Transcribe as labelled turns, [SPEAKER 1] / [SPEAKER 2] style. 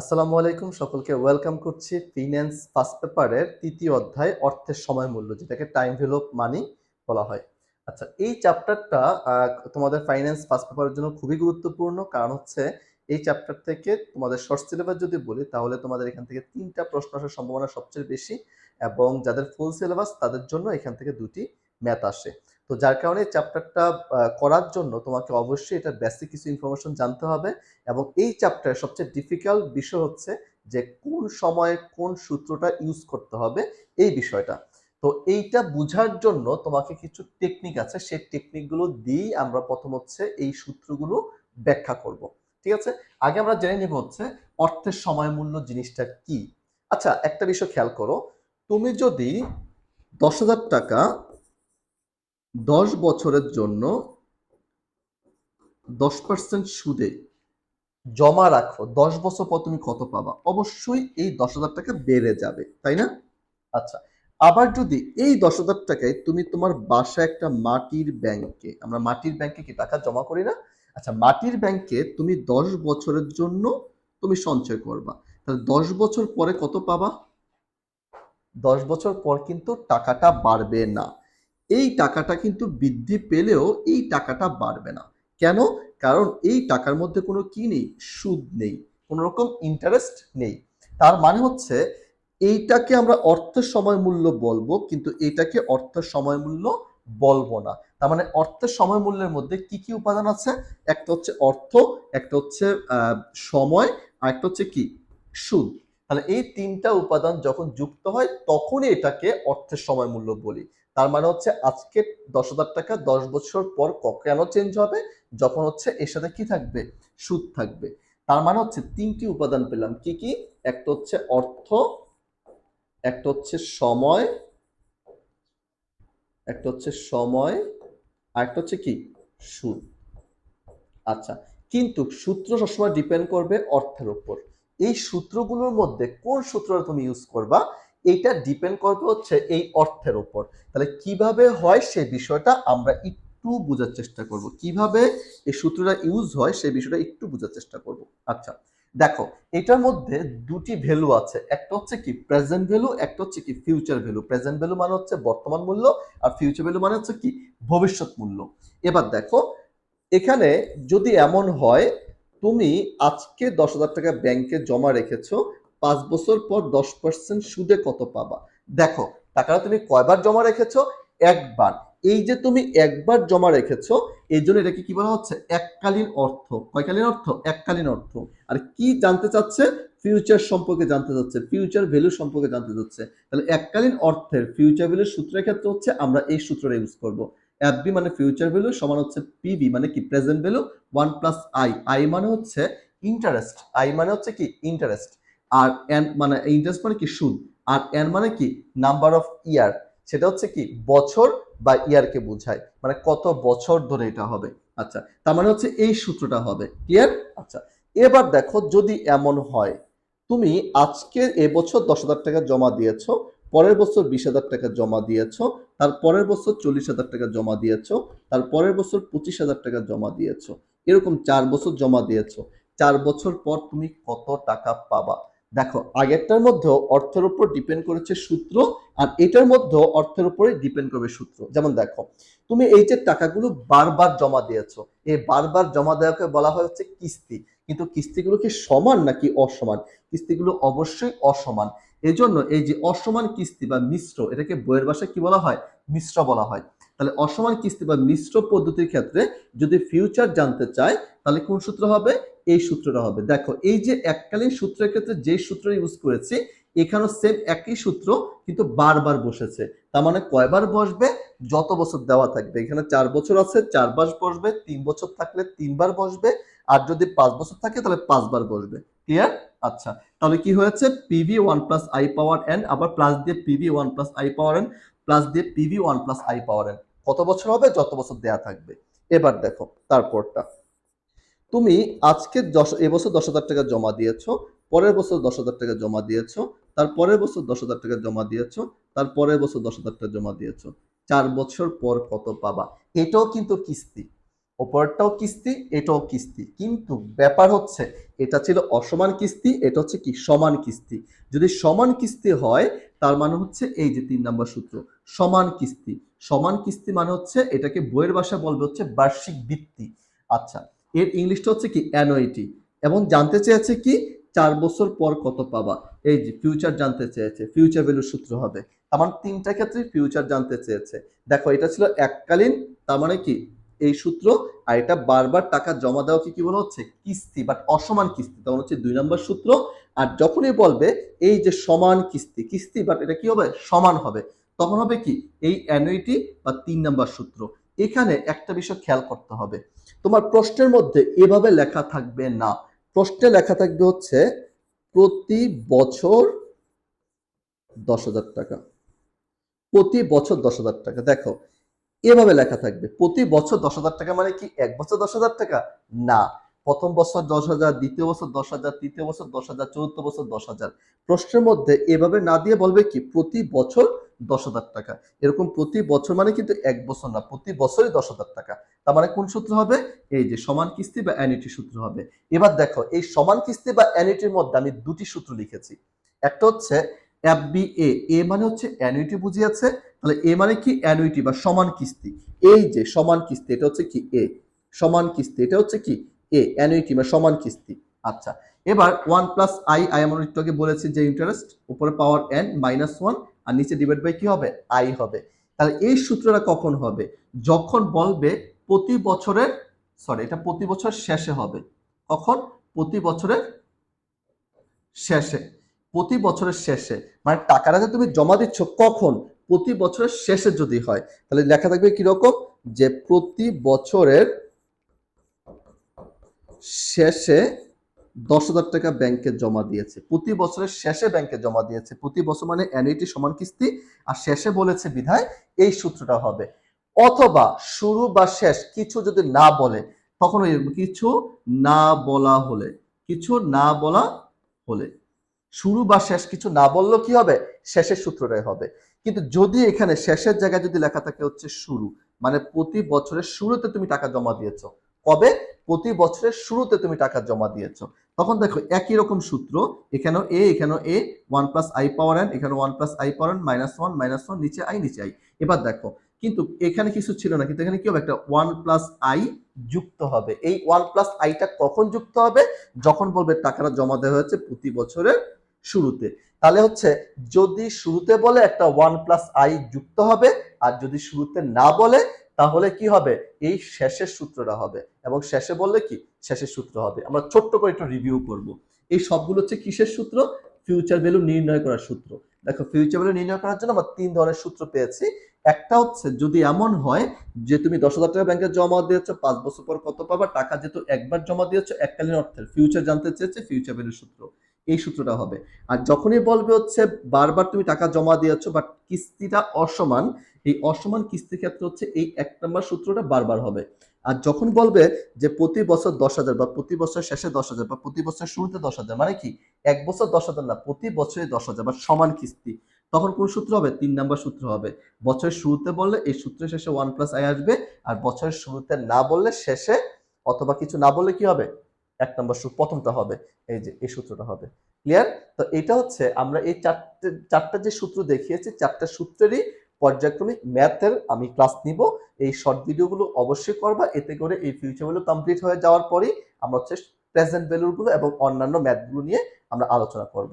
[SPEAKER 1] আসসালামু আলাইকুম সকলকে। ওয়েলকাম করছি ফিন্যান্স ফার্স্ট পেপারের তৃতীয় অধ্যায় অর্থের সময় মূল্য, যেটাকে টাইম ভ্যালু অফ মানি বলা হয়। আচ্ছা এই চ্যাপ্টারটা তোমাদের ফাইন্যান্স ফার্স্ট পেপারের জন্য খুবই গুরুত্বপূর্ণ। কারণ হচ্ছে, এই চ্যাপ্টার থেকে তোমাদের শর্ট সিলেবাস যদি বলি, তাহলে তোমাদের এখান থেকে তিনটা প্রশ্ন আসার সম্ভাবনা সবচেয়ে বেশি এবং যাদের ফুল সিলেবাস তাদের জন্য এখান থেকে দুটি ম্যাথ আসে। তো যার কারণে চ্যাপ্টারটা করার জন্য তোমাকে অবশ্যই এটা বেসিক কিছু ইনফরমেশন জানতে হবে এবং এই চ্যাপ্টারের সবচেয়ে ডিফিকাল্ট বিষয় হচ্ছে যে কোন সময়ে কোন সূত্রটা ইউজ করতে হবে এই বিষয়টা। তো এইটা বুঝার জন্য তোমাকে কিছু টেকনিক আছে, সেই টেকনিকগুলো দিয়েই আমরা প্রথম হচ্ছে এই সূত্রগুলো ব্যাখ্যা করব। ঠিক আছে? আগে আমরা জেনে নিব হচ্ছে অর্থের সময় মূল্য জিনিসটা কি। আচ্ছা একটা বিষয় খেয়াল করো। তুমি যদি দশ হাজার টাকা দশ বছরের জন্য দশ পার্সেন্ট সুদে জমা রাখো। দশ বছর পর তুমি কত পাবা? অবশ্যই এই দশ হাজার টাকা বেড়ে যাবে, তাই না? আচ্ছা আবার যদি এই দশ হাজার টাকায় তুমি তোমার বাসা একটা মাটির ব্যাংকে আমরা মাটির ব্যাংকে কি টাকা জমা করি না? আচ্ছা মাটির ব্যাংকে তুমি দশ বছরের জন্য তুমি সঞ্চয় করবা। তাহলে দশ বছর পরে কত পাবা? দশ বছর পর কিন্তু টাকাটা বাড়বে না। এই টাকাটা কিন্তু বৃদ্ধি পেলেও এই টাকাটা বাড়বে না। কেন? কারণ এই টাকার মধ্যে কোনো কি নেই? সুদ নেই, কোনো রকম ইন্টারেস্ট নেই। তার মানে হচ্ছে এইটাকে আমরা অর্থের সময় মূল্য বলব, কিন্তু এটাকে অর্থের সময় মূল্য বলব না। তার মানে অর্থের সময় মূল্যের মধ্যে কি কি উপাদান আছে? একটা হচ্ছে অর্থ, একটা হচ্ছে সময়, আর একটা হচ্ছে কি? সুদ। তাহলে এই তিনটা উপাদান যখন যুক্ত হয়, তখনই এটাকে অর্থের সময় মূল্য বলি। তার মানে হচ্ছে আজকে দশ হাজার টাকা দশ বছর পর কেন চেঞ্জ হবে? যখন হচ্ছে এর সাথে কি থাকবে? সুদ থাকবে। তার মানে হচ্ছে তিনটি উপাদান পেলাম। কি কি? একটা হচ্ছে অর্থ, একটা হচ্ছে সময়, একটা হচ্ছে সময়, আর একটা হচ্ছে কি? সুদ। আচ্ছা কিন্তু সূত্র সবসময় ডিপেন্ড করবে অর্থের উপর। এই সূত্রগুলোর মধ্যে কোন সূত্রটা তুমি ইউজ করবা? এটা ডিপেন্ড করবে হচ্ছে এই অর্থের উপর। তাহলে কীভাবে হয় সে বিষয়টা আমরা একটু বোঝার চেষ্টা করব। কীভাবে এই সূত্রটা ইউজ হয় সে বিষয়টা একটু বোঝার চেষ্টা করব। আচ্ছা দেখো, এটার মধ্যে দুটি ভ্যালু আছে। একটা হচ্ছে কি প্রেজেন্ট ভ্যালু একটা হচ্ছে কি ফিউচার ভ্যালু প্রেজেন্ট ভ্যালু মানে হচ্ছে বর্তমান মূল্য আর ফিউচার ভ্যালু মানে হচ্ছে কি ভবিষ্যৎ মূল্য। এবার দেখো, এখানে যদি এমন হয়, তুমি আজকে দশ হাজার টাকা ব্যাংকে জমা রেখেছো পাঁচ বছর পর দশ পার্সেন্ট সুদে কত পাবা? দেখো, টাকাটা তুমি কয়বার জমা রেখেছো? একবার। এই যে তুমি একবার জমা রেখেছো, এই জন্য এটাকে কি বলা হচ্ছে? এককালীন অর্থ। কয়কালীন অর্থ? এককালীন অর্থ। আর কি জানতে চাচ্ছে? ফিউচার সম্পর্কে জানতে চাচ্ছে। ফিউচার ভ্যালু সম্পর্কে জানতে চাচ্ছে। তাহলে এককালীন অর্থের ফিউচার ভ্যালুর সূত্রের ক্ষেত্রে হচ্ছে আমরা এই সূত্রটা ইউজ করব। এফবি মানে ফিউচার ভ্যালু সমান হচ্ছে পিবি মানে কি? Present value one plus I I মানে হচ্ছে ইন্টারেস্ট আই মানে হচ্ছে কি? ইন্টারেস্ট আর এন মানে ইন্টারেস্ট মানে কি সুদ আর এন মানে কি নাম্বার অফ ইয়ার সেটা হচ্ছে কি বছর বা ইয়ারকে বোঝায় মানে কত বছর ধরে এটা হবে। আচ্ছা তার মানে হচ্ছে এই সূত্রটা হবে ক্লিয়ার আচ্ছা এবার দেখো যদি এমন হয়, তুমি আজকে এবছর দশ হাজার টাকা জমা দিয়েছ, পরের বছর বিশ হাজার টাকা জমা দিয়েছ, তার পরের বছর চল্লিশ হাজার টাকা জমা দিয়েছ, তার পরের বছর পঁচিশ হাজার টাকা জমা দিয়েছ, এরকম চার বছর জমা দিয়েছ, চার বছর পর তুমি কত টাকা পাবা? দেখো, আগেরটার মধ্যেও অর্থের উপর ডিপেন্ড করেছে সূত্র আর এটার মধ্যেও অর্থের উপরে ডিপেন্ড করবে সূত্র। যেমন দেখো, তুমি এই যে টাকাগুলো বারবার জমা দিয়েছ, এই বারবার জমা দেওয়াকে বলা হয় হচ্ছে কিস্তি। কিন্তু কিস্তিগুলো কি সমান নাকি অসমান? কিস্তিগুলো অবশ্যই অসমান। এই জন্য এই যে অসমান কিস্তি বা মিশ্র, এটাকে বইয়ের ভাষায় কি বলা হয়? মিশ্র বলা হয়। তাহলে অসমান কিস্তি বা মিশ্র পদ্ধতির ক্ষেত্রে যদি ফিউচার জানতে চায়, তাহলে কোন সূত্র হবে? এই সূত্রটা হবে। দেখো, এই যে এককালীন সূত্রের ক্ষেত্রে যে সূত্র ইউজ করেছি, এখানেও সেম একই সূত্র, কিন্তু বারবার বসেছে। তার মানে কয়বার বসবে? যত বছর দেওয়া থাকবে। এখানে চার বছর আছে চার চারবার বসবে, তিন বছর থাকলে তিনবার বসবে, আর যদি পাঁচ বছর থাকে, তাহলে পাঁচবার বসবে। ক্লিয়ার আচ্ছা তাহলে কি হয়েছে? PV one plus I power N আবার প্লাস দিয়ে PV one plus I power N plus দিয়ে PV one plus I power N কত বছর হবে? যত বছর দেয়া থাকবে। এবার দেখো, তারপরটা। তুমি আজকে দশ এবছর দশ হাজার টাকা জমা দিয়েছ, পরের বছর দশ হাজার টাকা জমা দিয়েছ, তার পরের বছর দশ হাজার টাকা জমা দিয়েছ, তার পরের বছর দশ হাজার টাকা জমা দিয়েছ। চার বছর পর কত পাবা? এটাও কিন্তু কিস্তি। ওপরটাও কিস্তি, এটাও কিস্তি। কিন্তু ব্যাপার হচ্ছে, এটা ছিল অসমান কিস্তি, এটা হচ্ছে কি সমান কিস্তি। যদি সমান কিস্তি হয়, তার মানে হচ্ছে এই যে তিন নম্বর সূত্র, সমান কিস্তি। সমান কিস্তি মানে হচ্ছে, এটাকে বইয়ের ভাষা বলবে হচ্ছে বার্ষিক বৃত্তি। আচ্ছা এর ইংলিশটা হচ্ছে কি অ্যানুইটি এবং জানতে চেয়েছে কি চার বছর পর কত পাবা? এই যে ফিউচার জানতে চেয়েছে ফিউচার ভ্যালুর সূত্র হবে। আমার তিনটা ক্ষেত্রে ফিউচার জানতে চেয়েছে। দেখো, এটা ছিল এককালীন, তার মানে কি এই সূত্র আর এটা বারবার টাকা জমা দেওয়া কি কি বলা হচ্ছে? কিস্তি বাট অসমান কিস্তি তখন হচ্ছে দুই নম্বর সূত্র। আর যখনই বলবে এই যে সমান কিস্তি কিস্তি বাট এটা কি হবে? সমান হবে। তখন হবে কি এই অ্যানুইটি বা তিন নম্বর সূত্র। এখানে একটা বিষয় খেয়াল করতে হবে। তোমার প্রশ্নের মধ্যে এভাবে লেখা থাকবে না। প্রশ্নে লেখা থাকবে হচ্ছে, প্রতি বছর দশ হাজার টাকা। প্রতি বছর দশ হাজার টাকা। দেখো, এভাবে লেখা থাকবে। প্রতি বছর দশ হাজার টাকা মানে কি? এক বছর দশ হাজার টাকা? না। প্রথম বছর দশ হাজার, দ্বিতীয় বছর দশ হাজার, তৃতীয় বছর দশ হাজার, চতুর্থ বছর দশ হাজার। প্রশ্নের মধ্যে এভাবে না দিয়ে বলবে কি, প্রতি বছর দশ হাজার টাকা। এরকম প্রতি বছর মানে কিন্তু এক বছর না, প্রতি বছরই দশ হাজার টাকা। তার মানে কোন সূত্র হবে? এই যে সমান কিস্তি বা অ্যানিটি সূত্র হবে। এবার দেখো, এই সমান কিস্তি বা অ্যানিটির মধ্যে আমি দুটি সূত্র লিখেছি। একটা হচ্ছে এফ বি এ এ মানে হচ্ছে অ্যানুইটি বুঝিয়েছে। তাহলে এ মানে কি অ্যানুইটি বা সমান কিস্তি? এই যে সমান কিস্তি, এটা হচ্ছে কি এ? সমান কিস্তি, এটা হচ্ছে কি এ অ্যানুইটি বা সমান কিস্তি। আচ্ছা এবার ওয়ান প্লাস আই আই আমরা একটু বলেছি যে ইন্টারেস্ট উপরে পাওয়ার এন মাইনাস ওয়ান আর নিচে ডিভাইড বাই কি হবে? আই হবে। তাহলে এই সূত্রটা কখন হবে? যখন বলবে প্রতি বছরের সরি এটা প্রতি বছর শেষে হবে। কখন? প্রতি বছরের শেষে। প্রতি বছরের শেষে। মানে টাকাটা যে তুমি জমা দিচ্ছ কখন? প্রতি বছরের শেষে যদি হয়। তাহলে লেখা থাকবে কীরকম? যে প্রতি বছরের শেষে দশ হাজার টাকা ব্যাংকে জমা দিয়েছে। প্রতি বছরের শেষে ব্যাংকে জমা দিয়েছে। প্রতি বছর মানে অ্যানুইটি সমান কিস্তি। আর শেষে বলেছে বিধায় এই সূত্রটা হবে। অথবা শুরু বা শেষ কিছু যদি না বলে, তখন কিছু না বলা হলে, কিছু না বলা হলে, শুরু বা শেষ কিছু না বললেও কি হবে? শেষের সূত্রটাই হবে। কিন্তু যদি এখানে শেষের জায়গায় যদি লেখা থাকে হচ্ছে শুরু মানে প্রতি বছরের শুরুতে তুমি টাকা জমা দিয়েছ, কবে? প্রতি বছরের শুরুতে তুমি টাকা জমা দিয়েছ। তখন দেখো একই রকম সূত্র, এখানেও এ এখানেও A one plus I power N এখানে one plus I power N minus one minus one নিচে আই নিচে আই এবার দেখো, কিন্তু এখানে কিছু ছিল না, কিন্তু এখানে কি হবে? একটা ওয়ান প্লাস আই যুক্ত হবে। এই ওয়ান প্লাস আইটা কখন যুক্ত হবে? যখন বলবে টাকাটা জমা দেওয়া হয়েছে প্রতি বছরের শুরুতে। তাহলে হচ্ছে, যদি শুরুতে বলে একটা ওয়ান প্লাস আই যুক্ত হবে, আর যদি শুরুতে না বলে তাহলে কি হবে? এই শেষের সূত্রটা হবে। এবং শেষে বললে কি? শেষের সূত্র হবে। আমরা ছোট্ট করে একটু রিভিউ করব। এই সবগুলো হচ্ছে কিসের সূত্র? ফিউচার ভ্যালু নির্ণয় করার সূত্র। দেখো ফিউচার ভ্যালু নির্ণয় করার জন্য আমরা তিন ধরনের সূত্র পেয়েছি। একটা হচ্ছে, যদি এমন হয় যে তুমি দশ হাজার টাকা ব্যাংকে জমা দিয়েছ, পাঁচ বছর পর কত পাবা? টাকা যেহেতু একবার জমা দিয়েছ এককালীন অর্থের। ফিউচার জানতে চেয়েছে ফিউচার ভ্যালু সূত্র। এই সূত্রটা হবে। আর যখনই বলবে হচ্ছে, বারবার তুমি টাকা জমা দিয়েছ বাট কিস্তিটা অসমান, এই অসমান কিস্তির ক্ষেত্রে হচ্ছে এই এক নম্বর সূত্রটা বারবার হবে। আর যখন বলবে যে প্রতি বছর দশ হাজার বা প্রতি বছর শেষে দশ হাজার বা প্রতি বছর শুরুতে দশ হাজার মানে কি? এক বছর দশ হাজার না, প্রতি বছরে দশ হাজার বা সমান কিস্তি। তখন কোন সূত্র হবে? তিন নম্বর সূত্র হবে। বছরের শুরুতে বললে এই সূত্রের শেষে ওয়ান প্লাস আই আসবে, আর বছরের শুরুতে না বললে শেষে অথবা কিছু না বললে কি হবে? এক নম্বর সূত্র, প্রথমটা হবে, এই যে, এই সূত্রটা হবে। ক্লিয়ার তো এটা হচ্ছে আমরা এই চারটে, চারটা যে সূত্র দেখিয়েছি, চারটা সূত্রেরই পর্যায়ক্রমিক ম্যাথের আমি ক্লাস নিব। এই শর্ট ভিডিওগুলো অবশ্যই করবা, এতে করে এই ফিউচারগুলো কমপ্লিট হয়ে যাওয়ার পরেই আমরা হচ্ছে প্রেজেন্ট ভ্যালুগুলো এবং অন্যান্য ম্যাথগুলো নিয়ে আমরা আলোচনা করব।